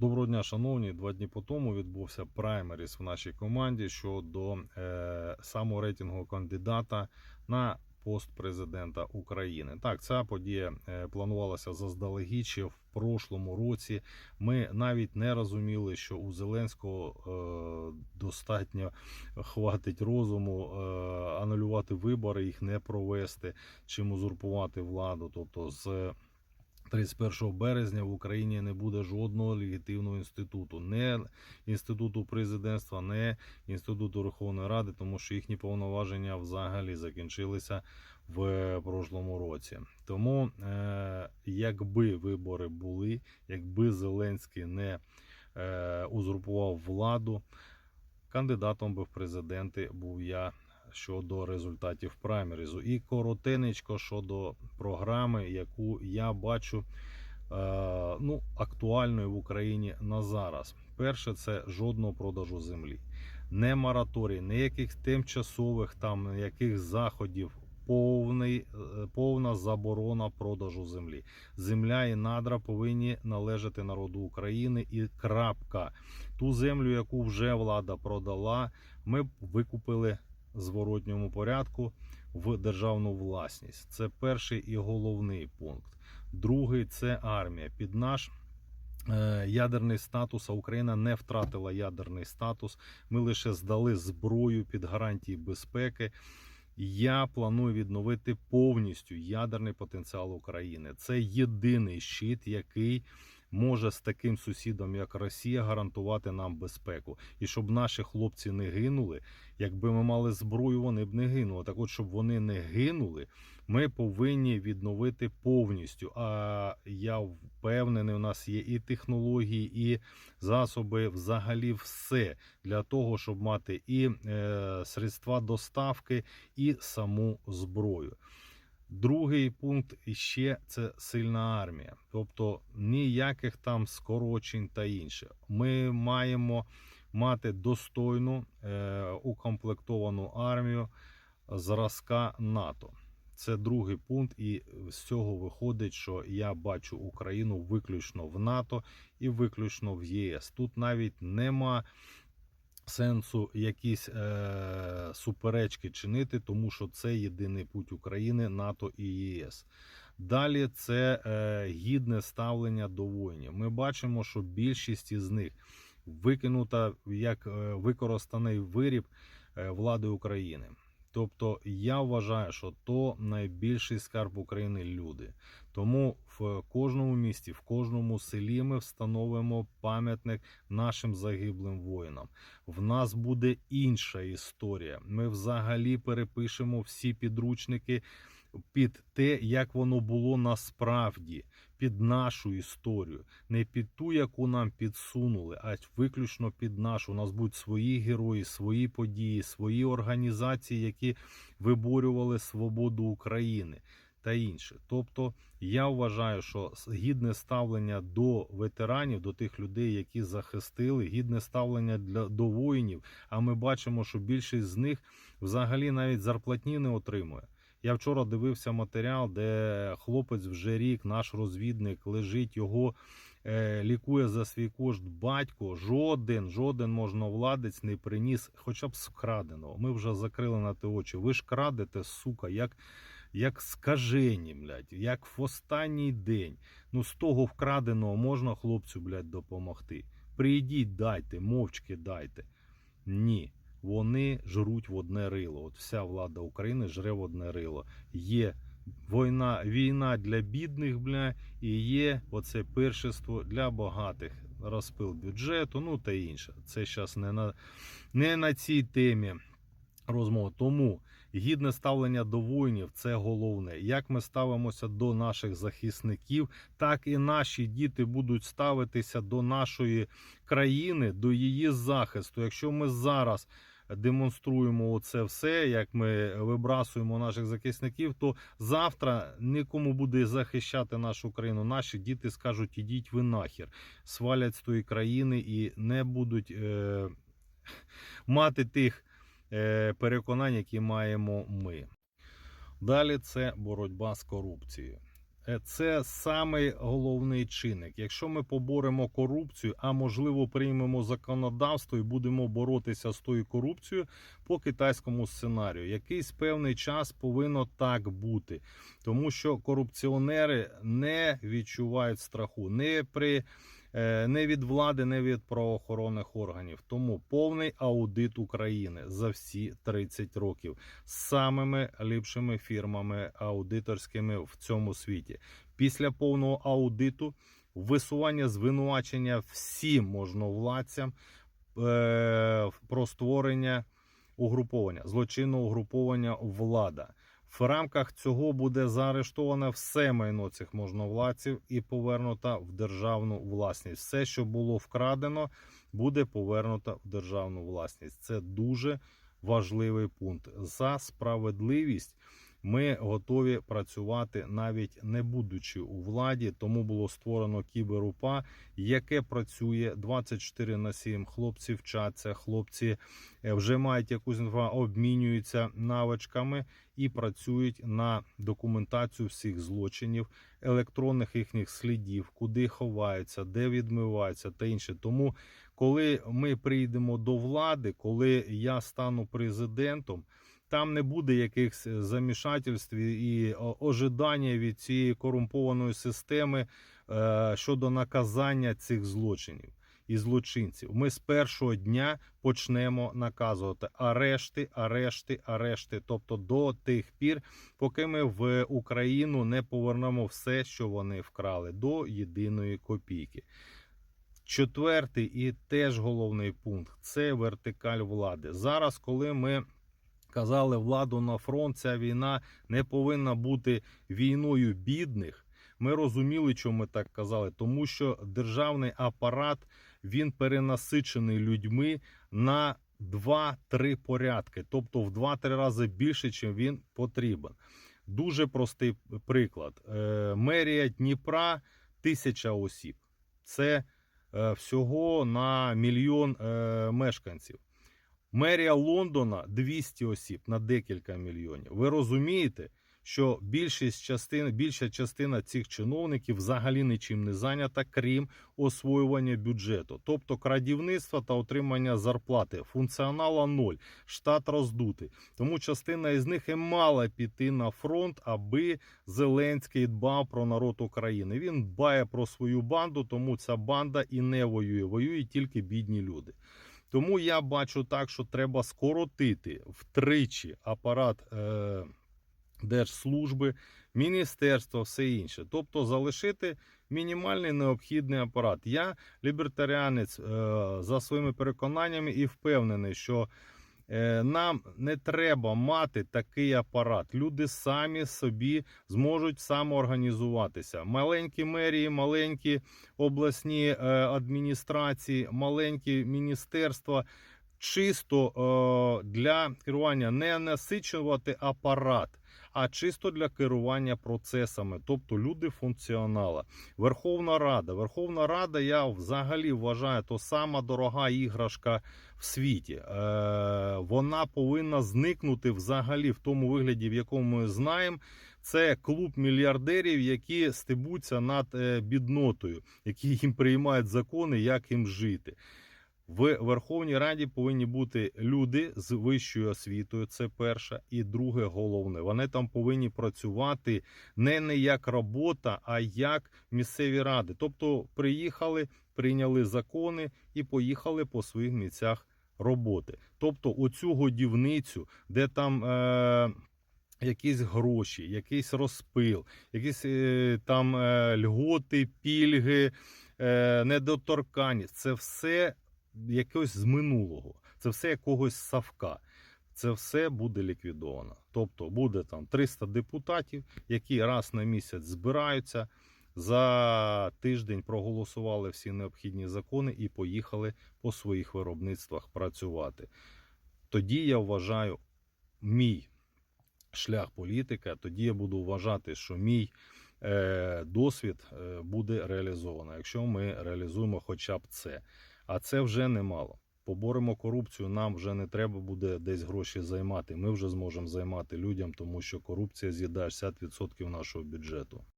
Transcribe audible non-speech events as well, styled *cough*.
Доброго дня, шановні. Два дні по тому відбувся праймеріс в нашій команді щодо е, самого рейтингу кандидата на пост президента України. Так, ця подія е, планувалася заздалегідь ще в прошлому році. Ми навіть не розуміли, що у Зеленського е, достатньо хватить розуму е, анулювати вибори, їх не провести, чим узурпувати владу. Тобто з 31 березня в Україні не буде жодного легітимного інституту, не інституту президентства, не інституту Верховної Ради, тому що їхні повноваження взагалі закінчилися в прошлому році. Тому, е, якби вибори були, якби Зеленський не е, узурпував владу, кандидатом би в президенти був я щодо результатів праймерізу. І коротенечко щодо програми, яку я бачу е, ну, актуальною в Україні на зараз. Перше, це жодного продажу землі. Не мораторій, ніяких тимчасових там яких заходів. Повний, е, повна заборона продажу землі. Земля і надра повинні належати народу України і крапка. Ту землю, яку вже влада продала, ми викупили зворотньому порядку в державну власність. Це перший і головний пункт. Другий це армія. Під наш е, ядерний статус, а Україна не втратила ядерний статус. Ми лише здали зброю під гарантії безпеки. Я планую відновити повністю ядерний потенціал України. Це єдиний щит, який може з таким сусідом, як Росія, гарантувати нам безпеку. І щоб наші хлопці не гинули, якби ми мали зброю, вони б не гинули. Так от, щоб вони не гинули, ми повинні відновити повністю. А я впевнений, у нас є і технології, і засоби, взагалі все для того, щоб мати і е, средства доставки, і саму зброю. Другий пункт ще це сильна армія, тобто ніяких там скорочень та інше. Ми маємо мати достойну е, укомплектовану армію зразка НАТО. Це другий пункт, і з цього виходить, що я бачу Україну виключно в НАТО і виключно в ЄС. Тут навіть нема сенсу якісь е, суперечки чинити, тому що це єдиний путь України, НАТО і ЄС. Далі це е, гідне ставлення до воїнів. Ми бачимо, що більшість із них викинута як е, використаний виріб е, влади України. Тобто я вважаю, що то найбільший скарб України люди. Тому в кожному місті, в кожному селі ми встановимо пам'ятник нашим загиблим воїнам. В нас буде інша історія. Ми взагалі перепишемо всі підручники під те, як воно було насправді, під нашу історію, не під ту, яку нам підсунули, а виключно під нашу. У нас будуть свої герої, свої події, свої організації, які виборювали свободу України та інше. Тобто я вважаю, що гідне ставлення до ветеранів, до тих людей, які захистили, гідне ставлення для до воїнів. А ми бачимо, що більшість з них взагалі навіть зарплатні не отримує. Я вчора дивився матеріал, де хлопець вже рік, наш розвідник, лежить, його е, лікує за свій кошт батько. Жоден, жоден можновладець не приніс, хоча б з вкраденого. Ми вже закрили на те очі. Ви ж крадете, сука, як, як скажені, блядь, як в останній день. Ну, з того вкраденого можна хлопцю, блядь, допомогти. Прийдіть, дайте, мовчки дайте. Ні вони жруть в одне рило. От вся влада України жре в одне рило. Є війна, війна для бідних, бля, і є оце першество для багатих. Розпил бюджету, ну та інше. Це зараз не на, не на цій темі розмова. Тому гідне ставлення до воїнів це головне. Як ми ставимося до наших захисників, так і наші діти будуть ставитися до нашої країни, до її захисту. Якщо ми зараз демонструємо це все, як ми вибрасуємо наших захисників, то завтра нікому буде захищати нашу країну. Наші діти скажуть, ідіть ви нахер, свалять з тої країни і не будуть е, *laughs* мати тих переконань, які маємо ми. Далі це боротьба з корупцією. Е, Це самий головний чинник. Якщо ми поборемо корупцію, а можливо приймемо законодавство і будемо боротися з тою корупцією по китайському сценарію, якийсь певний час повинно так бути, тому що корупціонери не відчувають страху не при е, не від влади, не від правоохоронних органів. Тому повний аудит України за всі 30 років з самими ліпшими фірмами аудиторськими в цьому світі. Після повного аудиту висування звинувачення всім можновладцям е, про створення угруповання, злочинного угруповання влада. В рамках цього буде заарештоване все майно цих можновладців і повернуто в державну власність. Все, що було вкрадено, буде повернуто в державну власність. Це дуже важливий пункт. За справедливість ми готові працювати навіть не будучи у владі. Тому було створено кіберупа, яке працює 24 на 7. Хлопці вчаться, хлопці е, вже мають якусь інформацію, обмінюються навичками і працюють на документацію всіх злочинів, електронних їхніх слідів, куди ховаються, де відмиваються та інше. Тому, коли ми прийдемо до влади, коли я стану президентом. Там не буде якихось замішательств і ожидання від цієї корумпованої системи е, щодо наказання цих злочинів і злочинців. Ми з першого дня почнемо наказувати арешти, арешти, арешти. Тобто до тих пір, поки ми в Україну не повернемо все, що вони вкрали, до єдиної копійки. Четвертий і теж головний пункт це вертикаль влади. Зараз, коли ми казали владу на фронт, ця війна не повинна бути війною бідних. Ми розуміли, чому ми так казали, тому що державний апарат він перенасичений людьми на 2-3 порядки, тобто в 2-3 рази більше, чим він потрібен. Дуже простий приклад: Е, мерія Дніпра тисяча осіб. Це е, всього на мільйон е, мешканців. Мерія Лондона 200 осіб на декілька мільйонів. Ви розумієте, що більшість частин, більша частина цих чиновників взагалі нічим не зайнята, крім освоювання бюджету, тобто крадівництва та отримання зарплати, функціонала ноль, штат роздутий. Тому частина із них і мала піти на фронт, аби Зеленський дбав про народ України. Він дбає про свою банду, тому ця банда і не воює. Воює тільки бідні люди. Тому я бачу так, що треба скоротити втричі апарат е, держслужби, міністерства, все інше. Тобто залишити мінімальний необхідний апарат. Я лібертаріанець е, за своїми переконаннями і впевнений, що нам не треба мати такий апарат. Люди самі собі зможуть самоорганізуватися. Маленькі мерії, маленькі обласні е, адміністрації, маленькі міністерства. Чисто е, для керування не насичувати апарат, а чисто для керування процесами, тобто люди функціонала. Верховна Рада. Верховна Рада, я взагалі вважаю, то сама дорога іграшка в світі. Е, вона повинна зникнути взагалі в тому вигляді, в якому ми знаємо. Це клуб мільярдерів, які стебуться над е, біднотою, які їм приймають закони, як їм жити. В Верховній Раді повинні бути люди з вищою освітою. Це перше, і друге головне. Вони там повинні працювати не, не як робота, а як місцеві ради. Тобто приїхали, прийняли закони і поїхали по своїх місцях роботи. Тобто, оцю годівницю, де там. Е- Якісь гроші, якийсь розпил, якісь е, там е, льготи, пільги, е, недоторканність. Це все якось з минулого. Це все якогось савка. Це все буде ліквідовано. Тобто буде там 300 депутатів, які раз на місяць збираються. За тиждень проголосували всі необхідні закони і поїхали по своїх виробництвах працювати. Тоді я вважаю мій шлях політика. Тоді я буду вважати, що мій е, досвід е, буде реалізовано, якщо ми реалізуємо хоча б це. А це вже немало. Поборемо корупцію, нам вже не треба буде десь гроші займати. Ми вже зможемо займати людям, тому що корупція з'їдає 60% нашого бюджету.